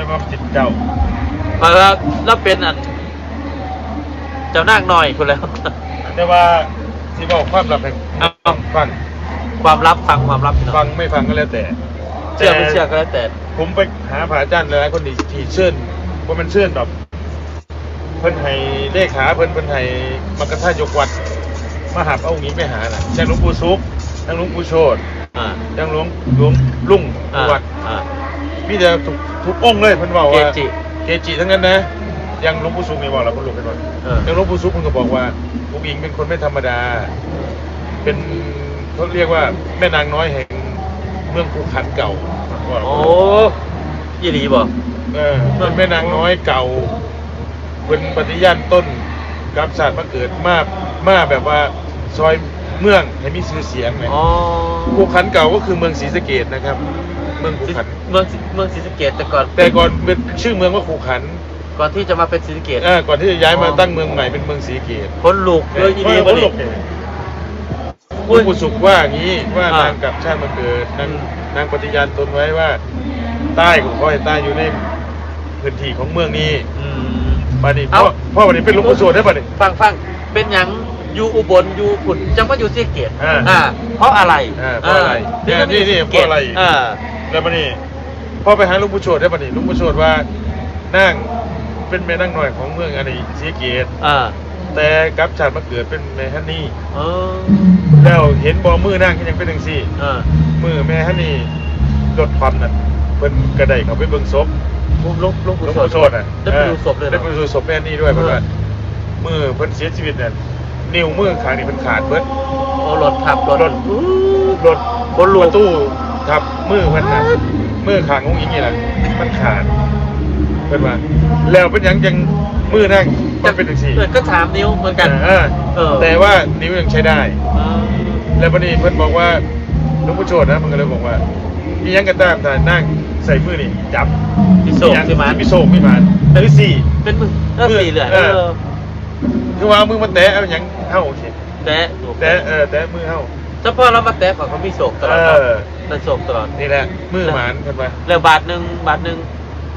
ไม่ว่าจิตเจ้ามาแล้วแล้วเป็นอันเจ้านางหน่อยคุณแล้ว แต่ว่าที่บอกความลับให้เอา ฟังความลับฟังความลับพี่น้องฟังไม่ฟังก็แล้วแต่เชื่อไม่เชื่อก็แล้วแต่ ผมไปหาพระอาจารย์หลายๆคนที่ที่เชิญว่ามันเชิญแบบเพิ่นให้เลขาเพิ่นเพิ่นให้มากระทายกวัดมาหาเอางี้ไปหาน่ะจากหลวงปู่ซุกทั้งหลวงปู่โชดอ่าทั้งหลวงหลวงลุงอ่าวัด อ่า พี่จะทุกทุกองค์เลยเพิ่นบอกว่าเกจิ เกจิทั้งนั้นนะยังหลวงปู่ซุกนี่บอกแล้วเพิ่นรู้กันหมดเออ ยังหลวงปู่ซุกเพิ่นก็บอกว่าผู้หญิงเป็นคนไม่ธรรมดา เป็นเขาเรียกว่าแม่นางน้อยแห่งเมืองภูขันเก่าว่าโอ้ยี่หลีบอก เออเป็นแม่นางน้อยเก่าเป็นปฏิญาณต้นกับศาสตร์มาเกิดมามาแบบว่าซอยเมืองให้มีชื่อเสียงไหม อ๋อ ภูขันเก่าก็คือเมืองศรีสะเกดนะครับ เมืองภูขัน เมืองเมืองศรีสะเกดแต่ก่อนแต่ก่อนเป็นชื่อเมืองว่าภูขันก่อนที่จะมาเป็นศรีสะเกด เออก่อนที่จะย้ายมาอ๋อตั้งเมืองใหม่เป็นเมืองศรีสะเกดคนลูกเลยยี่หลีเพบ่ราะนี่หลบหลวงปู่สุขว่าอย่างนี้ว่าอ่านางกับชาติมาเกิดนางอืม นางปฏิญาณตนไว้ว่า ใต้ของพ่อให้ใต้อยู่ในพื้นที่ของเมืองนี้อืม บัดนี้เอ้าพ่อพ่อบัดนี้เป็นหลวงปู่สวดได้บัดนี้ ฟังฟังเป็นหยังอยู่อุบลอยู่ขุนจังว่าอยู่ศรีสะเกดอ่าอ่าเพราะอะไรอ่าเพราะอะไรถึงจเนี่ยนี่ศเพราะอะไร อ่า แล้วบัดนี้พ่อไปหาหลวงปู่สวดได้บัดนี้หลวงปู่สวดว่านั่งเป็นแม่นั่งหน่อยของเมืองอันนี้ศรีสะเกตอ่าแต่กับชาติมาเกิดเป็นแม่ฮันนี่เออแล้วเห็นบ่มือนั่งก็ยังเป็นจังซี่อ่ามือแม่ฮันนี่ลดความนั่นเพิ่นกระไดเขาไปเบิ่งศพลุกลุกลุกหลวงปู่โสดอะได้ไปดูศพเลยเหรได้อไปดูศพแม่นี่ด้วยเพราะว่ามือเพิ่นเสียชีวิตเนี่ยนิ้วมือข้างนี้เพิ่นขาดเบิดโอ้รถขับรถรถรถคนลูก ประตูทับมือเพิ่นน่ะมือข้างของอิงนี่ล่ะมันขาดเพิ่นว่าแล้วเป็นหยังจังมือนั่งมันเป็นจังซี่เออก็สามนิ้วเหมือนกัน เออเออ แต่ว่านิ้วยังใช้ได้ อ่าแล้วบัดนี้เพิ่นบอกว่าหลวงปู่โชดนะมันก็เลยบอกว่ามีหยังก็ตามถ้านั่งใส่มือนี่จับพี่โศกใช่ไหมมีโศกมีหมานหรือสี่ เป็นมือเออสี่เหลือเอเออ อคือว่าเอามือมาแตะเอาหยังเฮาสิแต่แตะเออแตะมือเฮาเฉพาะเรามาแต่ของเขามีโศกตลอดเออ เป็นโศกตลอด นี่แหละมือหมานกันไปแล้วบาทหนึ่งบาทหนึ่ง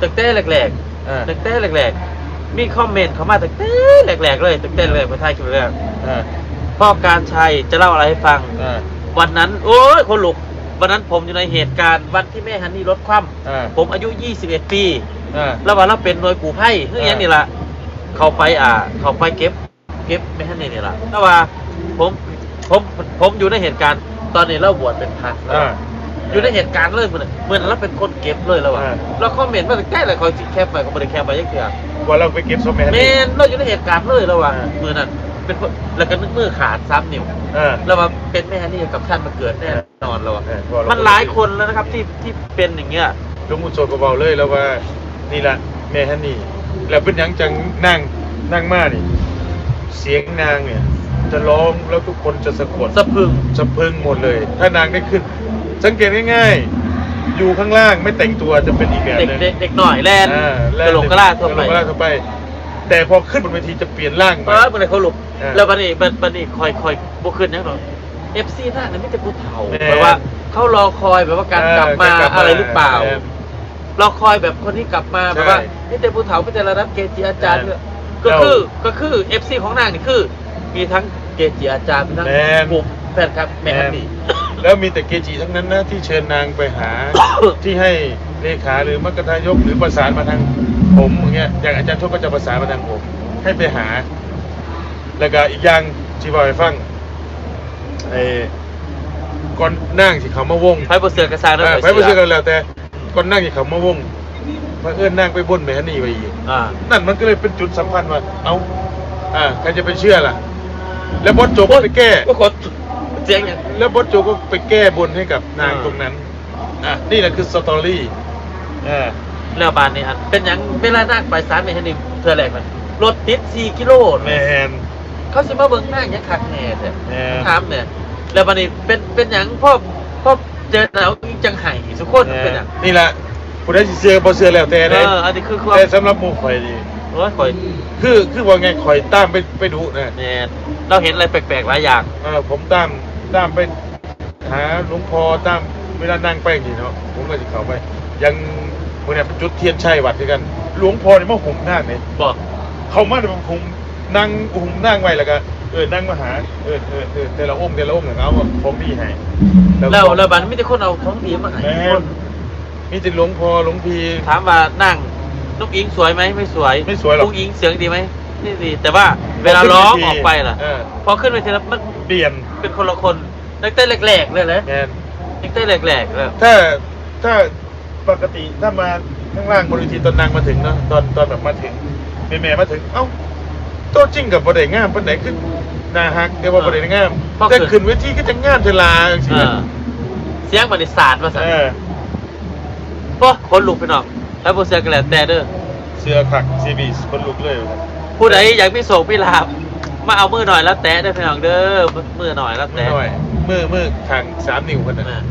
ตึกเต้แหลกเออๆตึกเต้แหลกๆ มีคอมเมนต์เข้ามาตึกเต้แหลกๆเลยตึกเต้แหลกๆมาไทยคิดเรื่องเออพ่อการชัยจะเล่าอะไรให้ฟังเออวันนั้น โอ้ยคนลุก วันนั้นผมอยู่ในเหตุการณ์วันที่แม่ฮันนี่รถคว่เออำผมอายุ 21 ปีเออแล้ววันเราเป็นหน่วยกู้ภัยเฮ้ยอยังนี่ละเขาไปอ่า เขาไปเก็บ เก็บแม่ฮันนี่นี่ละแล้วว่าผมผมผมอยู่ในเหตุการณ์ตอนนี้เราบวชเป็นพระเออ อยู่ในเหตุการณ์เลยเหมือนเหมือนเราเป็นคนเก็บเลยแล้วว่ะอ่า เราคอมเมนต์มาใกล้เลยคอยสิแคปไปเขาไม่ได้แคปไปยังเถื่อว่าเราไปเก็บศพแม่เมนี่ นเราอยู่ในเหตุการณ์เลยแล้วว่ะอ่า มือนั้นเป็นคนแล้วก็นึกมือขาดซ้ำนิ้วเออ แล้วว่าเป็นแม่ฮันนี่กับท่านมาเกิดแน่นอนแล้วว่ะเออพอเรา มันหลายคนแล้วนะครับที่ที่เป็นอย่างเงี้ย หลวงปู่โชดเบาๆเลยแล้วว่า นี่แหละแม่ฮันนี่ แล้วเป็นหยังจังนั่งนั่งมานี่ เสียงนางเนี่ย จะร้องแล้วทุกคนจะสะกดสะพรึง สะพรึงหมดเลย ถ้านางได้ขึ้น สังเกตง่ายๆ อยู่ข้างล่างไม่แต่งตัวจะเป็นอีกแบบเด็กหนึงเด็กเด็กหน่อยแลนอ่ากระโหลกกระลาทั่วไปกระโหลกกระลาทั่วไป แต่พอขึ้นบนเวทีจะเปลี่ยนร่างเพไปราะว่ามันเขาหลุกอ่าแล้วบันนี้บันบันนี้คอยคอยบุขึ้นยังหรอเอฟซีหน้าเนี่ยไม่แต่ผู้เฒ่าแม่แปลว่าเขารอคอยแบบว่าการกลับมาเกลับอะไรหรือเปล่าแม่รอคอยแบบคนที่กลับมาใช่แบบว่าไม่แต่ผู้เฒ่าไม่แต่ระดับเกจิอาจารย์แม่เนี่ยก็คือก็คือเอฟซีของนางนี่คือ มีทั้งเกจิอาจารย์มีทั้งแม่กลุ่มแฟนคลับแม่ฮันนี่ แล้วมีแต่เกจิทั้งนั้นนะที่เชิญนางไปหา ที่ให้เลขาหรือมัคคทายกหรือประสานมาทางผมอย่างเงี้ยอย่างอาจารย์ทศก็จะประสานมาทางผม ให้ไปหา แล้วก็อีกอย่างที่บอกให้ฟังไอ้ก่อนนั่งที่เขามาวงไพ่บเสือกระซางนั่นเออหน่อยไปบ่เชื่อกันแล้วแต่ก่อนนั่งที่เขามาวงมาเอื้อนนั่งไปบนแม่ฮันนี่ไปอีกอ่านั่นมันก็เลยเป็นจุดสำคัญว่า เอาอ่าใครจะไปเชื่อล่ะ แล้วบอสโจก็ไปแก้ก็ขอ เสียงอย่าง แล้วบอสโจก็ไปแก้บนให้กับนางอ่า ตรงนั้นอะนี่แหละคือสตอรี่อ่า แล้วบานนี่อันเป็นอย่างเวลานั่งไปสารแม่ฮันนี่เธอแรกมันรถติด4กิโลแมนเขาสิมาเบิ่งหน้าอย่างเงี้ยคักแน่แต่แม่ถามเนี่ยแล้วบัดนี้เป็นเป็นหยังพ่อพ่อเจอแล้วอีจังไห้สุกคนเป็นหยังนี่แหละผู้ใดสิเชื่อบ่เชื่อแล้วแต่เอนะออันนี้คือความแต่สำหรับหมู่ข่อยนี่โอ้ยข่อยคือคือว่าไงข่อยตามไปไปดูนะเนี่ยเราเห็นอะไรแปลกๆหลายอย่างเออผมตาม ตามไปหาหลวงพ่อตามเวลานั่งไปอย่างนี้เนาะผมก็สิเข้าไป ยังเมื่อเนี่ยเป็นจุดเทียนชัยวัดด้วยกัน หลวงพ่อเนี่ยมาหุ่มนั่งเนี่ยบอกเขามาเนี่ยมาหุ่มนั่งหุ่มนั่งไว้แล้วก็เออนั่งมาหาเออเออเออแต่ละองค์แต่ละองค์เนี่ยเอาของดีให้แล้วแล้วบัดนไม่ได้คนเอาของดีมาให้แม่คนมีแต่หลวงพ่อหลวงพี่ถามว่านั่งนุกอิงสวยไหมไม่สวยไม่สวยหรอกนุกอิงเสียงดีไหมนี่ดีแต่ว่าเวลาร้องออกไปล่ะเออพอขึ้นไปทีละมัน เปลี่ยนเป็นคนละคนตั้งแต่แรกๆเลยเลยแมนตั้งแต่แรกๆเลยถ้าถ้าปกติถ้ามาข้างล่างบนเวทีตอนนางมาถึงเนาะตอนตอนแบบมาถึงแม่แม่มาถึงเอ้าตัวจริงกับบไดงามปานไหนขึ้นนาฮักเดี๋ยวว่าบไดงามแต่ขึ้นเวทีก็จะงามเทลาจังเอซี่อเสียงบริษัทมาสั่นเออโอ้คนลุกไปหน่อยแล้วโบเสียกันแหละแต่เด้อเสื้อขักซีบีคนลุกเลยผู้ใดอยากมีโศกมีลาบ มาเอามือหน่อยแล้วแตะได้อพี่น้องเด้อมือหน่อยแล้วมือแตะหน่อยมือมือทางสามนิ้วคนนั้นอ่า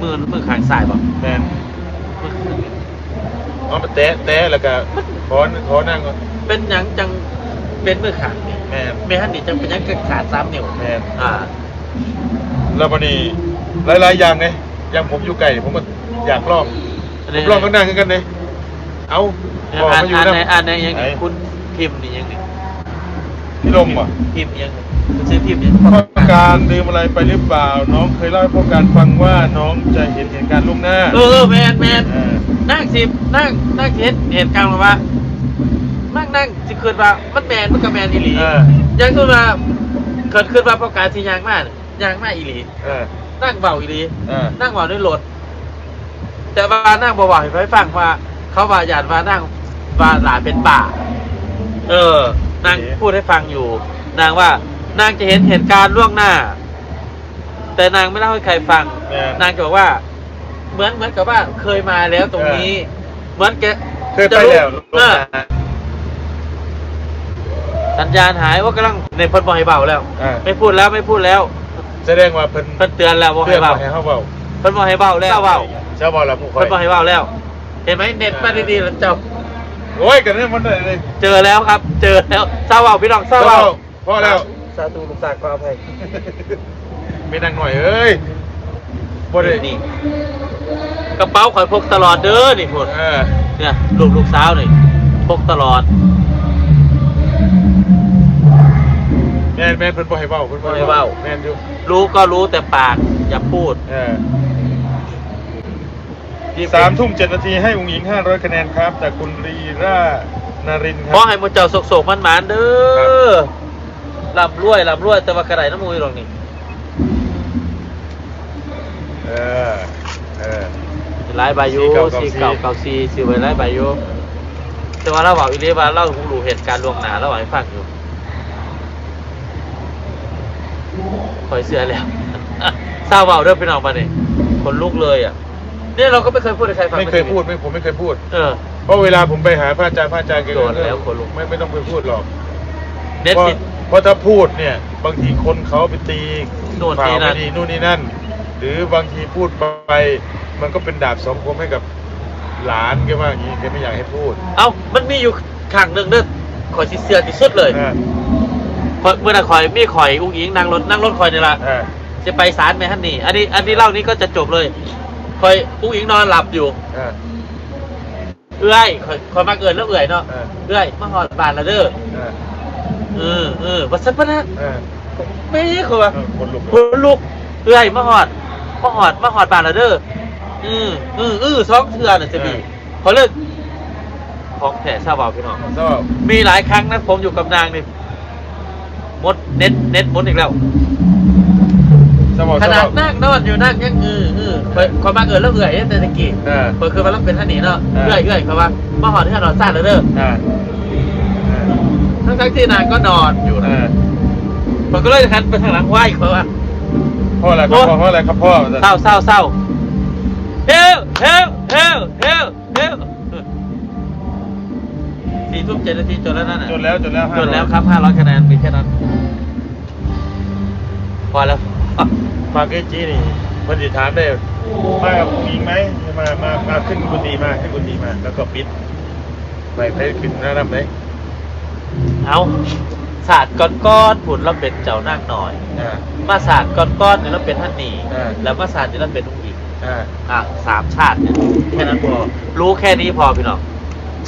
มือมือข้างซ้ายบอกแมนเอามาแตะแตะแล้วก็ขอขอนั่งก่อนเป็นหยังจังเป็นมือข้างนี่แมนไม่ฮันนี่จังเป็นหยังกขาดสามนิ้วแมนอ่าแล้ววันนี้หลายๆอย่างเนี่ยอย่างผมอยู่ไกลเนี่ยผมก็อยากลองผมลองก็นั่งกันเลยเอาพออ่านมาอยู่อ่านนะในอ่านในยังไหนนี่คุณพิมพ์นี่ยังนี่ พี่ลมอะพิมพ์ยังนี่คุณซื้อพิมพ์ยังพ่อการลืมอะไรไปหรือเปล่า น้องเคยเล่าให้พ่อการฟังว่าน้องจะเห็นเหตุการณ์ล่วงหน้า เออแมนแมนเออนั่งสินั่งนั่งเห็นเหตุการณ์มาว่านั่งนั่งสิคืนว่ามันแมนมันก็แมนอีหลีเออยังคืนว่าเกิดขึ้นว่าประกาศที่ยางมากยางมากอีหลีเออนั่งเบาอีหลีเออนั่งเบาด้วยรถแต่ว่านั่งเบาๆให้ไฟฟังว่า เขาว่าหยาดว่านั่งว่าหลานเป็นป่า เออ นางพูดให้ฟังอยู่ นางว่านางจะเห็นเหตุการณ์ล่วงหน้า แต่นางไม่เล่าให้ใครฟังแม่นางจะบอกว่า เหมือนเหมือนกับว่าเคยมาแล้วตรงนี้ เหมือนแกเคยไปแล้วเออสัญญาณหายว่ากำลังในเพิ่นบอกให้เบาแล้ว อ่าไม่พูดแล้วไม่พูดแล้วแสดงว่าเพิ่นเพิ่นเตือนแล้วว่าเพื่ให้อนบเบาอกให้เขาเบาเพิ่นบอกให้เบาแล้วเบาเจ้าบอกแล้วผู้คอเพิ่ยนบอกให้เบาแล้ว เห็นไหมเน็ตมาดีๆแล้วเจ้า โอ้ยกันนี่มันเลยเจอแล้วครับ เจอแล้วเศร้าเบาพี่น้องเศร้าเบาพอแล้วสาธุลูกสาวก็อภัยไม่นั่งหน่อยเอ้ยบ่ได้นี่กระเป๋าข่อยพกตลอดเด้อนี่พุ่นเออเนี่ยลูกลูกสาวนี่พกตลอดแม่นแม่นเพิ่นบ่ให้เว้าเพิ่นบ่ให้บ่ให้เว้าแม่นอยู่รู้ก็รู้แต่ปากอย่าพูด เออ สามทุ่มเจ็ดนาทีให้อุ้งอิงห้าร้อยคะแนนครับจากคุณรีรานารินคขอรับให้หมดเจ้าโศกๆมันหมานๆเด้ครัอลำรวยลำรวยแต่ว่ากระไดน้ำมูยหรอกนี่เออเออหลายใบอยูสี่สี่เก้าเก่าเก้าสี่เก่าซีสี่ใบหลายใบอยูแต่ว่าเราบอกอีเลียว่าเราคงรู้เหตุการณ์ล่วงหน้าเราบอกให้ฟังอยู่คอยเสือแล้ว ทราบเบาเริ่มไปนออกมาเนี่ยคนลุกเลยอะ เนี่ยเราก็ไม่เคยพูดให้ใครฟังไม่เคยพูดไม่ผมไม่เคยพูด เออ เพราะเวลาผมไปหาพระอาจารย์พระอาจารย์แกก็โดนแล้วคนลุก ไม่ไม่ต้องไปพูดหรอกเน็ตเพราะปิด เพราะถ้าพูดเนี่ย บางทีคนเขาไปตีนู่นข่านี่วนั่ไม่น ดีนู่นนี่นั่น หรือบางทีพูดไปมันก็เป็นดาบสองคมให้กับหลานแกว่าอย่างนี้แกไม่อยากให้พูดเอ้า มันมีอยู่ข้างหนึ่งเด้อคอยสิเสือที่สุดเลยอ่าข้อยเมื่อน่ะคอยมีคอยอุ้งอิงนั่งรถนั่งรถคอยนี่ละ อ่าจะไปศาลไหมฮันนี่ อันนี้ อันนี้เล่านี้ก็จะจบเลย คอยอุ้งอิงนอนหลับอยู่อ่าเอื้อยคอยคอยมาเกินแล้วเอื้อยเนาะ เออ เอื้อยมาหอดบานและเด้ออ่าเออเออวัดสันปะนะอ่าไม่เขาว่าเออคนลุกคนลุกเอื้อยมาหอดมาหอดมาหอดบานและเด้อ อืออืออือสองเทือน่ะจะมีเขาเลิกของแผลซาบาวพี่น้อง เศร้ามีหลายครั้งนะผมอยู่กับนางนี่มดเน็ตเน็ตมดอีกแล้ว เศร้าขนาดเศร้นั่งนอนอยู่นั่งยังอืออือคอยคอยมาเกิดแล้วเอื่อยแต่ตะกี้อ่าคอยคือมาแล้วเป็นท่านหนีเนาะอ่าเอื่อยเอื่อยเขาว่ามาหอดที่ถนนซ่าแล้วเด้ออ่าอ่าทั้งทั้งๆที่นางก็นอนอยู่นะอ่าผมก็เลยหันไปทางหลังไหว้เขาว่าพ่ออะไรครับพ่อพ่ออะไรครับพ่อเศร้าเศร้าเศร้าเฮลเฮลเฮลเฮลเฮลสี่ทุ่มเจ็ดนาทีจนแล้วนั่นน่ะ จนแล้วจนแล้วจนแล้วครับห้าร้อยคะแนนมีแค่นั้น พอแล้ว มาเกจีนี่เพิ่นสิถามได้มากับผู้หญิงไหมมามามาขึ้นกุฏิมาขึ้นกุฏิมา แล้วก็ปิดไปไปขึ้นหน้าน้ำไหนเอาศาสตร์ก้อนก้อนๆผุนเราเป็นเจ้านั่งหน่อย อ่า มาศาสตร์ก้อนก้อนๆเนี่ยเราเป็นท่านหนีอ่า แล้วมาศาสตร์นี่เราเป็นอุ้งอิงอ่า อะสามชาติเนี่ยแค่นั้นพอรู้แค่นี้พอพี่น้อง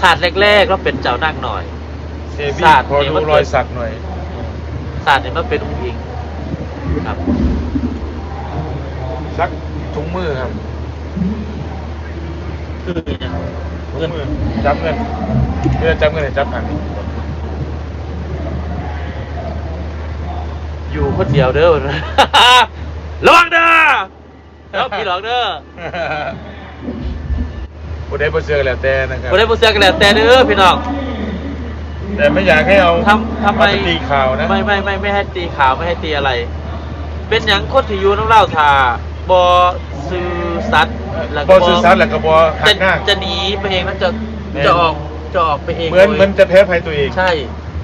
ชาติแรกๆก็เป็นเจ้านั่งหน่อย เซบี้ศาสตร์ขอนี่ดูมันรอยสักหน่อยชาตินี้มันเป็นองค์หญิงครับ สักถุงมือครับคืออย่างถุงมือจับเงินเพื่อจับเงินให้จับหันอยู่คนเดียวเด้อระวังเด้อแล้วพี่หลอกเด้อผู้ใดบ่เชื่อก็แล้วแต่นะครับคนได้ผู้เสียกันแล้วแต่เด้อพี่น้องแต่ไม่อยากให้เอาทำทำไมาตีข่าวนะไม่ไม่ไม่ไม่ให้ตีข่าวไม่ให้ตีอะไร เป็นอย่างคนที่อยู่น้ำเล่าทา บอซื้อสัตว์แล้วบ่ก็สื่อสารแล้วก็บ่หัจะกหน้า จะหนีไปเองแล้วจะแม่น จะออกจะออกไปเองเหมือนโดยมันจะแพ้ภัยตัวเอง ใช่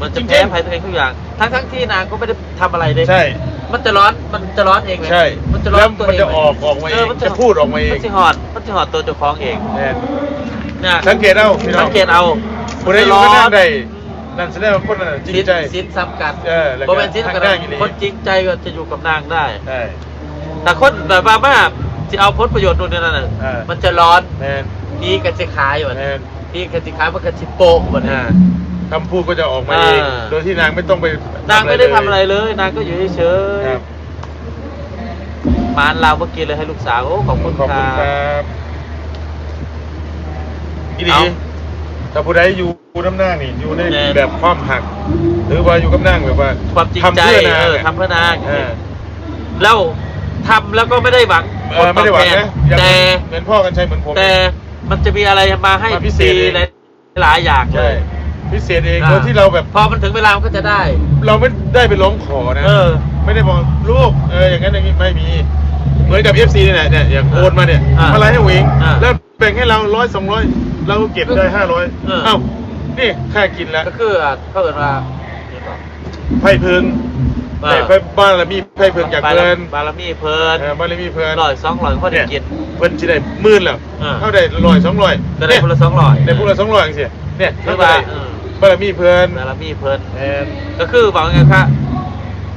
มันจะจริงๆ แพ้ภัยตัวเองทุกอย่าง ทั้งทั้งที่นางก็ไม่ได้ทำอะไรเลยใช่ มันจะร้อนมันจะร้อนเองเลยใช่มันจะร้อแล้นวตัวมันเองจะออกออกมาเองมันจะพูดออกมาเอง มันจะหอดมันจะหอดตัวเจ้าของเองแน่น เนี่ยสังเกตเอาพี่น้อง สังเกตเอาผู้ใดอยู่ก็นั่งได้นั่นแสดงว่าคนนั้นนะจริงใจสินซ้ำกันเออแล้วก็บ่เป็นสินซ้ำกันทางด้านอย่างนี้คนจริงใจก็จะอยู่กับนางได้ ใช่ แต่คนแบบว่ามาที่เอาผลประโยชน์นู่นนี่นั่นน่ะอ่ามัมันจะร้อนแมนดีกันจะขายอยู่แมนดีกันจะขายมันก็จะโปะหมดอ่านะคำพูดก็จะออกมาเองอ่า โดยที่นางไม่ต้องไปนางไม่ได้ทำอะไรเลย นางก็อยู่เฉยครับๆมานเราเมื่อกี้เลยให้ลูกสาวโอ้ขอบคุณขอบคุณคครัรับบอีดีเอาถ้าผู้ใดอยู่น้ำหน้านี่อยู่ในแน่นแบบความหัก หรือว่าอยู่กับนางแบบว่าความจริงทำใจเพื่อนางเอออะทำเพื่อนางเออแล้ว ทำแล้วก็ไม่ได้หวังเออไม่ได้หวังนะอย่าแต่เหมือนพ่อกันใช่เหมือนผม แต่มันจะมีอะไรมาให้มาพิเศษฟรีเองหลายๆอย่างเลใช่ยพิเศษเองอ่าโดยที่เราแบบ พอมันถึงเวลามันก็จะได้ เราไม่ได้ไปร้องขอนะเออไม่ได้บอกลูกเอออย่างนั้นอย่างนี้ไม่มี เหมือนกับ FC นี่แหละเนี่ยอย่างโอนมาเนี่ยอ่าอะไรให้หวิงอ่าแล้วแบ่งให้เราร้อยสองร้อยเราก็เก็บได้ห้าร้อยเออ เอ้านี่ค่ากินแล้วก็คืออะเขาเอินว่าไพ่เพิง เออไพ่บ้านละมีไพ่เพิงจากเพิ่นบารมีเพลินเออบ้านละมีเพิ่นร้อยสองร้อยเขาได้เนี่ยกิน เพิ่นสิได้หมื่นแล้วอ่าเท่าได้ร้อยสองร้อยก็ได้คนละสองร้อยได้พูละสองร้อยจังซี่เนี่ยคืเท่าอไหว่าร่เออบ้านละมีเพิ่นบารมีเพลินแอนก็คือบอกไงครับ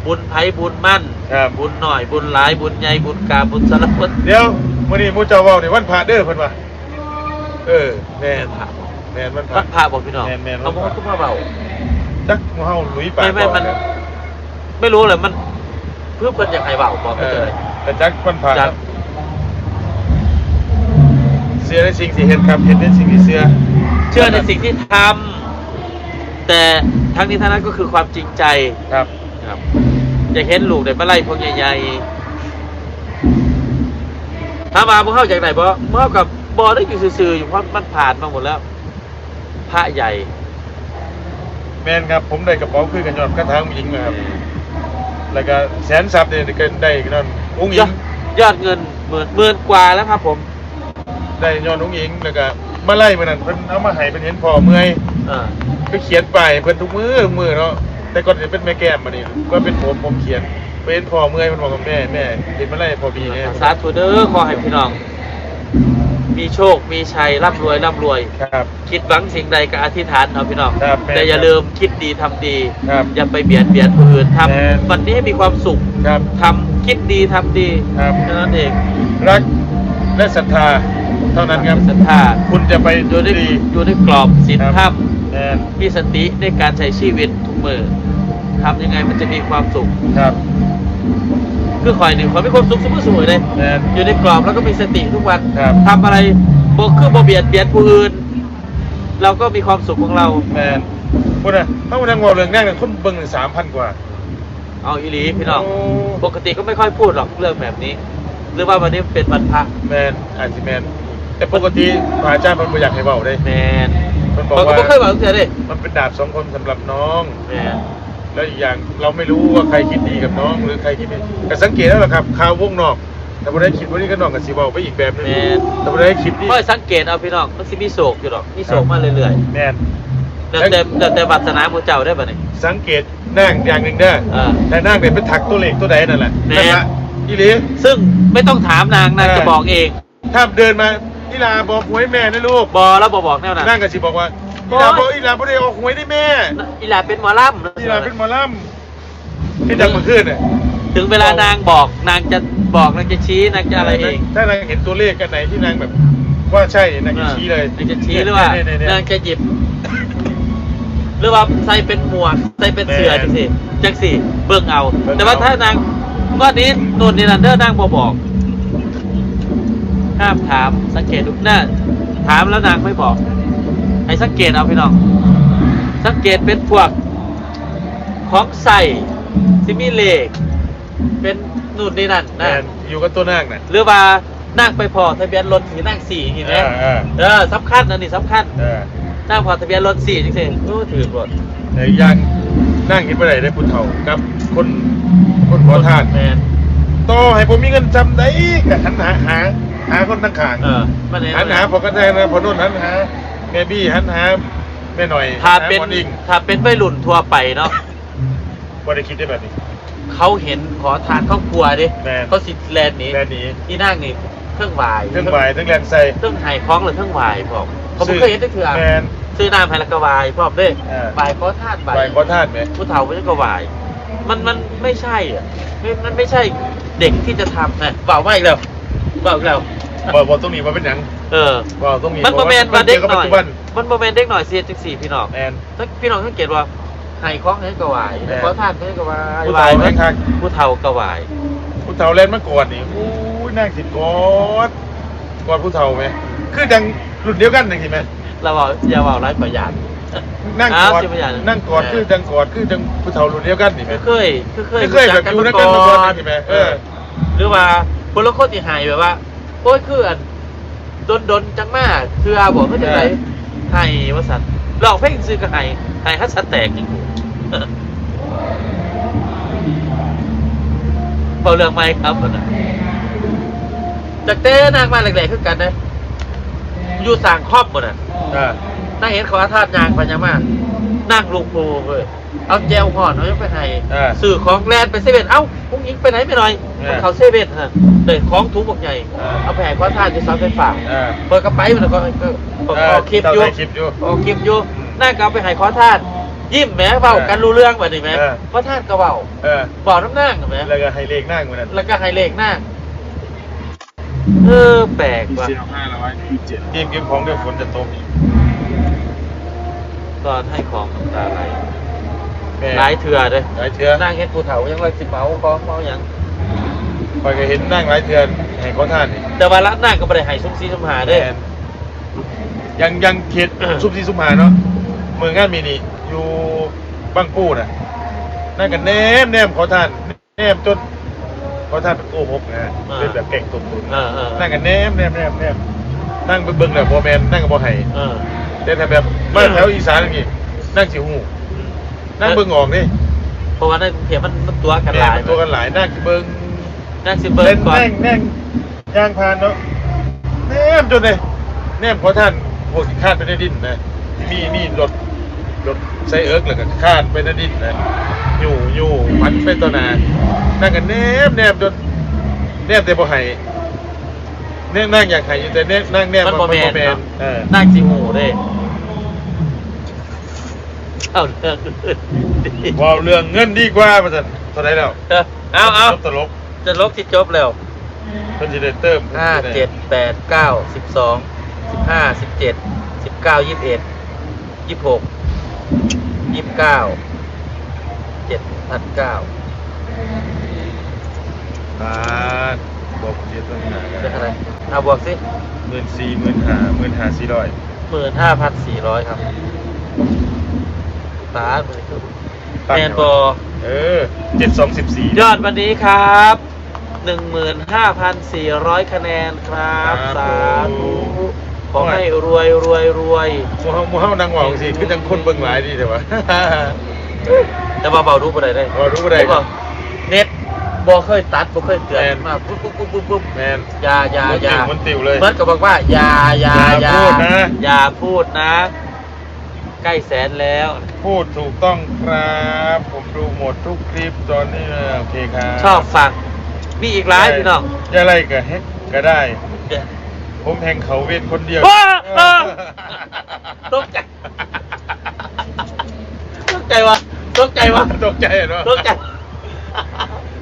บุญไผ่บุญมั่น ครับ บุญหน่อยบุญหลายบุญใหญ่บุญกาบุญสารพัดเดี๋ยวมื้อนี้หมู่เจ้าเว้าในวันพระเด้อเพิ่นว่าเออแม่นพระแม่นวันพพระ ระพระบอกพี่น้องแม่นแม่นเอามันก็มาเบาจักหมู่เฮาหลุยปากไม่ไม่มันก่อ ไม่รู้เลยมันเพื่อเพิ่นอยากให้เบาบอกเอเขาอเจอแต่จักวันพระจักเสียในสิ่งที่เฮ็ดครับเฮ็ดในสิ่งที่เชื่อเชื่อในสิ่งที่ทำแต่ทั้งนี้ทั้งนั้นก็คือความจริงใจครับครับอยากเห็นลูกได้มาไล่พวกใหญ่ๆถ้ามาพวกเข้าจากไหนบ่เมื่อกับบอได้อยู่ซื่อๆอยู่เพราะมันผ่านมาหมดแล้วพระใหญ่ แม่นครับผมได้กระเป๋าคือกันยอดกระถางผู้หญิงมาครับ แล้วก็แสนทรัพย์เนี่ยก็ได้นั่นอุ้งหยญิองดยอดเงินหมื่นหมื่นกว่าแล้วครับผมได้ยอดอุ้งหญิงแล้วก็มาไล่มื้อนั้นเพิ่นเอามาให้เพิ่นเห็นพ่อเมื่อยเออก็เขียนไปเพิ่นทุกมือทุกมือเนาะแต่ก่อนจะเป็นแม่แก้มมานี่ก็เป็นผมผมเขียนเป็นพ่อเมื่อยมันบอกกับแม่แม่เห็นมาไล่พ่อบีเนี่ยสาธุเด้อขอให้พี่น้อง มีโชค มีชัยร่ำรวยร่ำรวย ครับ คิดหวังสิ่งใดก็อธิษฐานเอาพี่น้อง ครับแม่นแต่อย่าลืมคิดดีทำดี ครับอย่าไปเบียดเบียนผู้อื่นทแม่นำวันนี้ให้มีความสุขครับ ทำคิดดีทำดีครับ แค่นั้นเองรักและศรัทธาเท่านั้นครับ ศรัทธาคุณจะไปอยู่ในดีอยู่ในกรอบศีลครับธรรมแม่นมีสติในการใช้ชีวิตทุกมือทำยังไงมันจะมีความสุข ครับ คือคอยหนึ่งคอยมีความสุขเสมอเสมอเลยแม่นอยู่ในกรอบแล้วก็มีสติทุกวันครับ ทำอะไรบกคือบ่เบียดเบียนผู้อื่น เราก็มีความสุขของเรา แม่นพูดนะถ้าวันนั้นงอเรื่องแรกเนี่ยคนเบิ่งสามพันกว่า เอาอีหลีพี่น้อง โอ้ ปกติก็ไม่ค่อยพูดหรอกเรื่องแบบนี้ หรือว่าวันนี้เป็นวันพระแมนอาจสิแมนแต่ปกติพระอาจารย์มันบ่อยากให้เบาได้ แมนมันบอกเราก็ว่าไม่เคยบอกตั้งแต่เลยมันเป็นดาบสองคมสำหรับน้อง แมน แล้วอีกอย่างเราไม่รู้ว่าใครคิดดีกับน้องหรือใครคิดไม่ก็สังเกตแล้วล่ะครับข่าววงนอก แต่บ่ได้คิดว่านี่ก็น้องกับสีเบาไปอีกแบบหนึงแต่บ่ได้คิดนี่ค่อยสังเกตเอาพี่น้องมันสิมีโศกอยู่หรอกมีโศกมาเรื่อยแมนๆแล้วแต่แล้วแต่วัฒนาหมูเจ้าได้ป่ะนี่ สังเกตนั่งอย่างหนึ่งเด้อเออแต่นั่งเนี่ยเป็นถักตัวเล็กตัวใดนั่นแหละแม่น นั่นละอีหลี ซึ่งไม่ต้องถามนางนางเออจะบอกเอง ถ้าเดินมา อีลาบอกหวยแม่นะลูกบอแล้วบอบอกแน่นะนั่งกับสิบอกว่าอีลาบอกอีลาบ่ได้ออกหวยได้แม่อีหลาเป็นหมอลำอีลาเป็นหมอลำที่จังเมื่อคืนเนี่ยถึงเวลานางบอกนางจะบอกนางจะชี้นางจะอะไรเองถ้านางเห็นตัวเลขกันไหนที่นางแบบ ว่าใช่นางจะชี้เลยนางจะชี้หรือว่าเนี่ยเนี่ยเนี่ยนางจะหยิบ หรือว่าใส่เป็นหมวกใส่เป็นเสื้อแม่จังสิจังสิเบิ่งเอาเบิ่งเอา แต่ว่าถ้านางว่านี้นู่นนี่นั่นเด้อนางบอบอก ห้ามถามสังเกตดูหน้าถามแล้วนางไม่บอกให้สังเกตเอาพี่น้อง สังเกตเป็นพวกของใส่ที่มีเลขเป็นนู่นนี่นั่นแมนะนอยู่กับตัวนาคน่ะหรือว่านั่งไปพอทะเบียนรถสีนั่งสี่อย่างนี้ไหมเออเออเออสำคัญอันนี้สำคัญเออนั่งพอทะเบียนรถสี่จริงๆโอ้ถือรถแต่ยังนั่งเห็นไปไหนได้ผู้เฒ่ากับคนคนขอทานแมนต่อให้ผมมีเงินจำได้กับหันหาหา หาคนตั้งขางเออมาเนี่ยหันหาพอกันได้นะพอนุ่นหันหาแม่บี้หันหาแม่หน่อยถ้าหัหเป็นหมอนิ่งถ้าเป็นวัยรุ่นทั่วไปเนาะบ่ได้คิดได้แบบนี้ เขาเห็นขอทานเขากลัวดิแม่น เขาสิแลนด์หนี้แม่หนีที่นั่งนี่เครื่องวายเครื่องใบายทั้งแลนใส่เครื่องไห้คล้องหรือเครื่องวายพร้อมเขาไม่เคยเห็นได้คือแมน ซื้อน้ำไห้และกวายพร้อมเด้เออ วายขอทานวาย ใบขอทานไหม ผู้เฒ่าไม่ใช่กวาย มันมันไม่ใช่อะไม่มันไม่ใช่เด็กที่จะทำนะเปล่าไม่อีกแล้ว เปล่าอีกแล้วบ่บ่ตรงนี้ว่าเป็นหยังเออบ่ตรงนี้มันโมเมนต์มาเด็กหน่อยปัจจุบันมันโมเมนต์เด็กหน่อยเสียจังสี่พี่น้องแมน ถ้าพี่น้องสังเกตว่าไห้คล้องให้กวายแม่ ขอทานให้กวายผู้เฒ่าไหมแม่งคัก ผู้เฒ่ากวายผู้เฒ่าเล่นมาก่อนนี่อู้ยนั่งสิกอดกอดผู้เฒ่าไหมคือดังรุ่นเดียวกันจังซี่ไหมเราบอกอย่าบอกร้ายประหยัดนั่งกอดอ้าวสิประหยัดนั่งกอดคือดังกอดคือดังผู้เฒ่ารุ่นเดียวกันนี่ไหม เคยเคยเคยเคยแบบอยู่ด้วยกันมาก่อนนี่ไหมเออ หรือว่า คนละคนที่หายแบบว่า โอ้ยคืออันดนดนๆจังมากคืออาบอกเขาจะไรไห้ว่าสัตว์ลองเพลงซื้อก็ไห้ไห้ฮัสสแตกจริงเบาเรื่องไหมครับอันนะจากเต้นางมาแหลกๆคือกันนะอยู่สั่งครอบหมดอะอ่านั่งเห็นเขาอาทาดยางไปยังมากนั่งลูกโพเลยเอาแจวห่อนเอายังไปให้อ่าสื่อของแลนไปเซเว่นเอ้าพุงยิงไปไหนไม่หน่อย อ่าเขาเซเว่นฮะเดินของถุงบอกใหญ่อ่าเอาไปให้เขาทานที่เสาไฟฟ้าอ่าเปิดกระไปมันก็ก็ก็อ่าออกคลิปอยู่ถ่ายคลิปอยู่ออกคลิปอยู่อืมนั่งก็เอาไปให้ขอทานยิ้มแหมเบาอ่ากันรู้เรื่องแบบนี้ไหมอ่าขอทานก็เบาเออบอกน้ำนั่งไหม แล้วก็ให้เลขนั่งเหมือนนั้นแล้วก็ให้เลขนั่งเออ แปลกว่ะห้าร้อยเจ็ดเกมเกมของเดี๋ยวฝนจะตกอีกตอนให้ของน้ำตาไหลแม่หลายเถื่อเลยหลายเทือนั่งเฮ็ดภูเถายังว่าสิเมาของเมาหยัง คอยก็เห็นนั่งหลายเทือให้เขาท่านนี่แต่ว่ารัดนั่งก็ไม่ได้ให้ซุ้มซีซุ้มหาเด้แม่นยังยังเขต ซุปซีซุปหาเนาะเมืองงานมีนี่อยู่บางปูน่ะนั่งกันแนมแนมเขาท่านแนมจนเขาท่านเป็นโกหกนะเป็นแบบเก่งตุ่มตุ่มเออเออนั่งกันแนมแนมแนมแนมนั่งเบิ่งๆแบบโบแมนนั่งกับโบไห้เออแต่ถ้าแบบบ้านแถวอีสานอย่างงี้นั่งสิหูนั่งเบิ่งออกนี่ เพราะว่าในกรุงเทพมันมันตัวกันหแม่ลายนตัวกันหลายนั่งสิเบิ่ง นั่งสิเบิร์เล่นก่อนแน่งแน่งยางพานเนาะแนมจนเลยแนมขอท่านพวกที่คาดไปในดินนะที่มีมีรถรถไซเอิร์กแล้วก็คาดไปในดินนะอยู่อยู่มันเป็นตัวหนานั่งกันแนมแนมจนแนมแต่บ่ให้แนมนั่งอยากให้อยู่แต่แนมนั่งแนมมันโมเมนบ่แม่นเนาะเออนั่งสิหูเด้เอาเรื่องอื่นดิว่าเรื่องเงินดีกว่าประจันเท่าไหรแล้วเออเอาเอา ตลก จะลบที่จบแล้วเพิ่นสิได้เติมห้าเจ็ดแปดเก้าสิบสองสิบห้าสิบเจ็ดสิบเก้ายี่สิบเอ็ดยี่สิบหกยี่สิบเก้าเจ็ดพันเก้าอ่าบอกเจ็ดต้องหาเป็นเท่าไหร่เอาบวกสิหมื่นสี่หมื่นห้าหมื่นห้าสี่ร้อยหมื่นห้าพันสี่ร้อยครับตาเหมือนคือแมนบอเออเจ็ดสองสิบสี่ยอดวันนี้ครับ หนึ่งหมื่นห้าพันสี่ร้อยคะแนนครับครับสาธุผมขอให้รวยรวยรวยมูเฮามูเฮานังหวังสิคือจังคนเบิ่งหลายดีแต่ว่าแต่ว่าเบารู้บ่ได้ได้เบารู้บ่ได้ผมเน็ตบ่เคยตัดบ่เคยเตือนแม่นมาปุ๊บปุ๊บปุ๊บปุ๊บปุ๊บแมนอยาอยาอยามันติวเลยเหมือนกับบอกว่าอย่าอย่าอย่าพูดนะอย่าพูดนะ ใกล้แสนแล้ว พูดถูกต้องครับ ผมดูหมดทุกคลิปตอนนี้โอเคครับ ชอบฟัง มีอีกหลายพี่น้องจะอะไรก็เฮ็ดก็ได้เดี๋ยวผมแห่งเขาเวทคนเดียวว้าเออตกใจตกใจวะตกใจวะตกใจเนาะตกใจ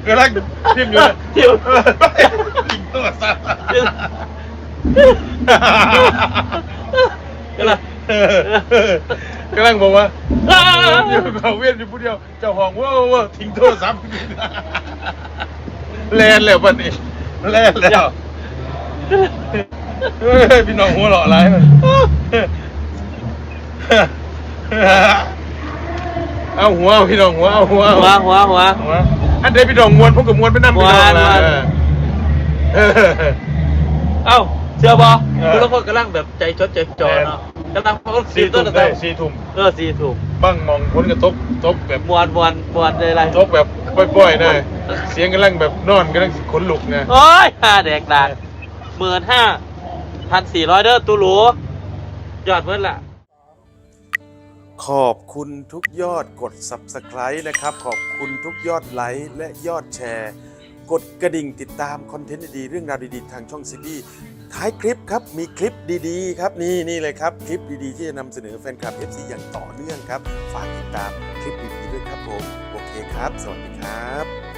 กำลังทิมอยู่นะทิ่มเออไปทิ้งโทรศัพท์ก็ล่ะเออเออกำลังบอกว่าอยู่เขาเวียนอยู่ผู้เดียวเจ้าของว่าว่าทิ้งโทรศัพท์ แลนแล้ววันนี้แลนแล้วเฮ้ยพี่น้องหัวเราะไรมันเอาหัวเอาพี่น้องหัวเอาหัวหัวหัวหัว หัวอันเดพี่น้องมวนพวกกับมวนไปนั่งพี่น้องม่วนละม่วน เออ เอ้าเชื่อบ่เออ คุณละคนกำลังแบบใจจดใจจ่อเนาะกำลังพักสี่สี่ต้ทุ่นมนะได้สี่ทุ่มเออสี่ถูกบ้างมองพ้นกระทบทบแบบมวนมวนมวนอะไร ทบแบบปล่อยๆนะ เสียงกำลังแบบนอนกำลังขนลุกนะโอ้ยห้าแดกดักหมื่นห้าพันสี่ร้อยเด้อตูหรูยอดเมื่อละขอบคุณทุกยอดกด Subscribe นะครับ ขอบคุณทุกยอดไลค์และยอดแชร์ กดกระดิ่งติดตามคอนเทนต์ดีๆเรื่องราวดีๆ ทางช่องซีบีท้ายคลิปครับมีคลิปดีๆ ครับนี่นี่เลยครับ คลิปดีๆ ที่จะนำเสนอแฟนคลับ FC อย่างต่อเนื่องครับ ฝากติดตามคลิปดีๆด้วยครับผม โอเคครับ สวัสดีครับ